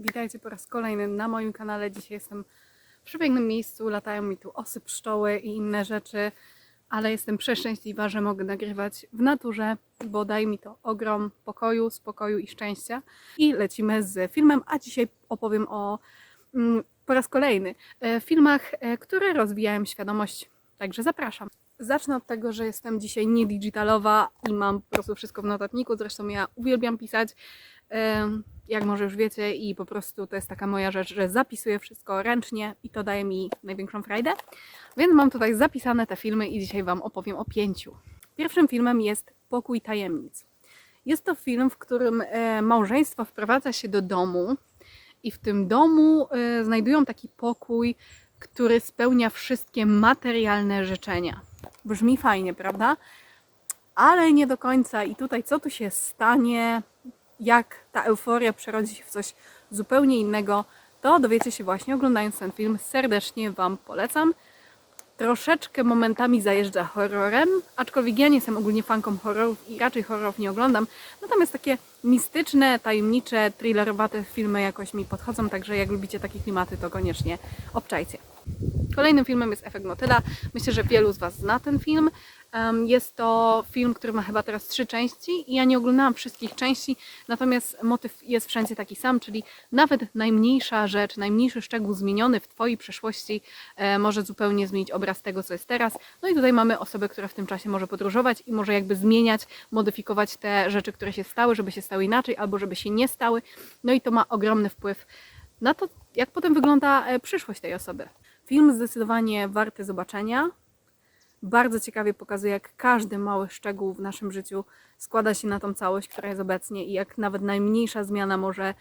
Witajcie po raz kolejny na moim kanale. Dzisiaj jestem w przepięknym miejscu, latają mi tu osy pszczoły i inne rzeczy, ale jestem przeszczęśliwa, że mogę nagrywać w naturze, bo daje mi to ogrom pokoju, spokoju i szczęścia. I lecimy z filmem, a dzisiaj opowiem o mm, po raz kolejny e, filmach, e, które rozwijają świadomość, także zapraszam. Zacznę od tego, że jestem dzisiaj nie digitalowa i mam po prostu wszystko w notatniku. Zresztą ja uwielbiam pisać, jak może już wiecie, i po prostu to jest taka moja rzecz, że zapisuję wszystko ręcznie i to daje mi największą frajdę. Więc mam tutaj zapisane te filmy i dzisiaj Wam opowiem o pięciu. Pierwszym filmem jest Pokój Tajemnic. Jest to film, w którym e, małżeństwo wprowadza się do domu i w tym domu e, znajdują taki pokój, który spełnia wszystkie materialne życzenia. Brzmi fajnie, prawda? Ale nie do końca. I tutaj, co tu się stanie, jak ta euforia przerodzi się w coś zupełnie innego, to dowiecie się właśnie oglądając ten film. Serdecznie Wam polecam. Troszeczkę momentami zajeżdża horrorem, aczkolwiek ja nie jestem ogólnie fanką horrorów i raczej horrorów nie oglądam. Natomiast takie mistyczne, tajemnicze, thrillerowate filmy jakoś mi podchodzą, także jak lubicie takie klimaty, to koniecznie obczajcie. Kolejnym filmem jest Efekt Motyla. Myślę, że wielu z Was zna ten film. Jest to film, który ma chyba teraz trzy części i ja nie oglądałam wszystkich części, natomiast motyw jest wszędzie taki sam, czyli nawet najmniejsza rzecz, najmniejszy szczegół zmieniony w Twojej przeszłości e, może zupełnie zmienić obraz tego, co jest teraz. No i tutaj mamy osobę, która w tym czasie może podróżować i może jakby zmieniać, modyfikować te rzeczy, które się stały, żeby się stały inaczej albo żeby się nie stały. No i to ma ogromny wpływ na to, jak potem wygląda e, przyszłość tej osoby. Film zdecydowanie warty zobaczenia. Bardzo ciekawie pokazuje, jak każdy mały szczegół w naszym życiu składa się na tą całość, która jest obecnie i jak nawet najmniejsza zmiana może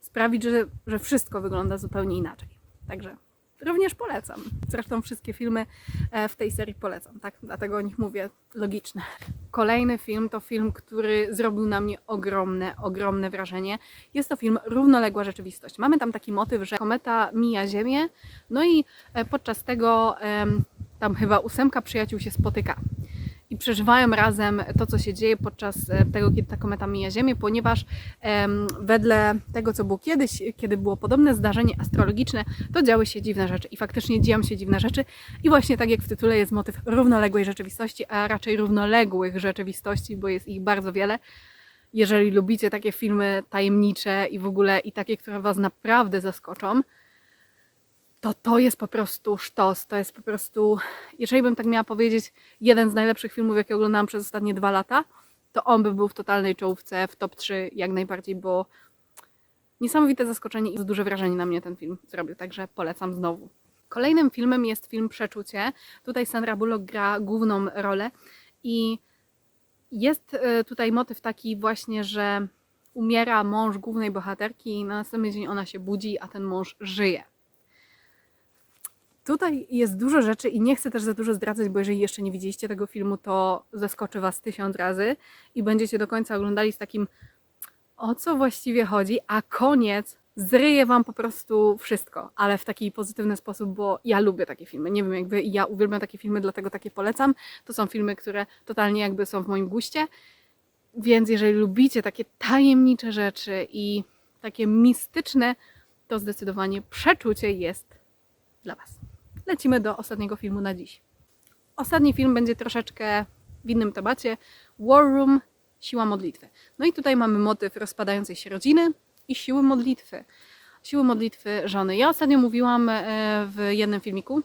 sprawić, że, że wszystko wygląda zupełnie inaczej. Także również polecam. Zresztą wszystkie filmy e, w tej serii polecam, tak? Dlatego o nich mówię logiczne. Kolejny film to film, który zrobił na mnie ogromne, ogromne wrażenie. Jest to film Równoległa Rzeczywistość. Mamy tam taki motyw, że kometa mija Ziemię, no i e, podczas tego tam chyba ósemka przyjaciół się spotyka i przeżywają razem to, co się dzieje podczas e, tego, kiedy ta kometa mija Ziemię, ponieważ em, wedle tego, co było kiedyś, kiedy było podobne zdarzenie astrologiczne, to działy się dziwne rzeczy i faktycznie dzieją się dziwne rzeczy i właśnie tak jak w tytule jest motyw równoległej rzeczywistości, a raczej równoległych rzeczywistości, bo jest ich bardzo wiele. Jeżeli lubicie takie filmy tajemnicze i w ogóle i takie, które Was naprawdę zaskoczą, to to jest po prostu sztos. To jest po prostu, jeżeli bym tak miała powiedzieć, jeden z najlepszych filmów, jakie oglądałam przez ostatnie dwa lata, to on by był w totalnej czołówce, w top 3 jak najbardziej, bo niesamowite zaskoczenie i duże wrażenie na mnie ten film zrobił, także polecam znowu. Kolejnym filmem jest film Przeczucie. Tutaj Sandra Bullock gra główną rolę i jest e, tutaj motyw taki właśnie, że umiera mąż głównej bohaterki i na następny dzień ona się budzi, a ten mąż żyje. Tutaj jest dużo rzeczy i nie chcę też za dużo zdradzać, bo jeżeli jeszcze nie widzieliście tego filmu, to zaskoczy Was tysiąc razy i będziecie do końca oglądali z takim o co właściwie chodzi, a koniec zryje Wam po prostu wszystko, ale w taki pozytywny sposób, bo ja lubię takie filmy. Nie wiem, jakby ja uwielbiam takie filmy, dlatego takie polecam. To są filmy, które totalnie jakby są w moim guście, więc jeżeli lubicie takie tajemnicze rzeczy i takie mistyczne, to zdecydowanie przeczucie jest dla Was. Lecimy do ostatniego filmu na dziś. Ostatni film będzie troszeczkę w innym temacie. War Room, siła modlitwy. No i tutaj mamy motyw rozpadającej się rodziny i siły modlitwy. Siły modlitwy żony. Ja ostatnio mówiłam e, w jednym filmiku,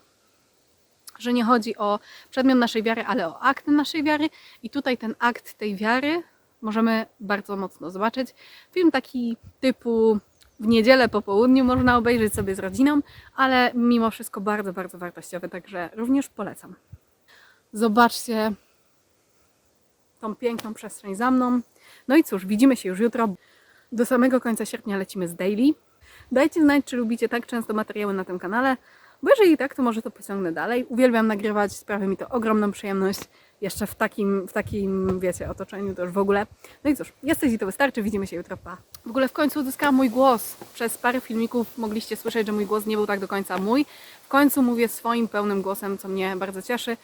że nie chodzi o przedmiot naszej wiary, ale o akt naszej wiary. I tutaj ten akt tej wiary możemy bardzo mocno zobaczyć. Film taki typu w niedzielę po południu można obejrzeć sobie z rodziną, ale mimo wszystko bardzo, bardzo wartościowy, także również polecam. Zobaczcie tą piękną przestrzeń za mną. No i cóż, widzimy się już jutro. Do samego końca sierpnia lecimy z daily. Dajcie znać, czy lubicie tak często materiały na tym kanale, bo jeżeli tak, to może to pociągnę dalej. Uwielbiam nagrywać, sprawia mi to ogromną przyjemność. Jeszcze w takim, w takim, wiecie, otoczeniu to już w ogóle. No i cóż, jesteś i to wystarczy, widzimy się jutro, pa. W ogóle w końcu uzyskałam mój głos. Przez parę filmików mogliście słyszeć, że mój głos nie był tak do końca mój. W końcu mówię swoim pełnym głosem, co mnie bardzo cieszy.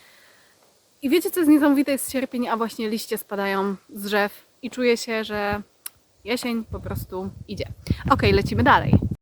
I wiecie, co jest niesamowite? Jest sierpień, a właśnie liście spadają z drzew i czuję się, że jesień po prostu idzie. Ok, lecimy dalej.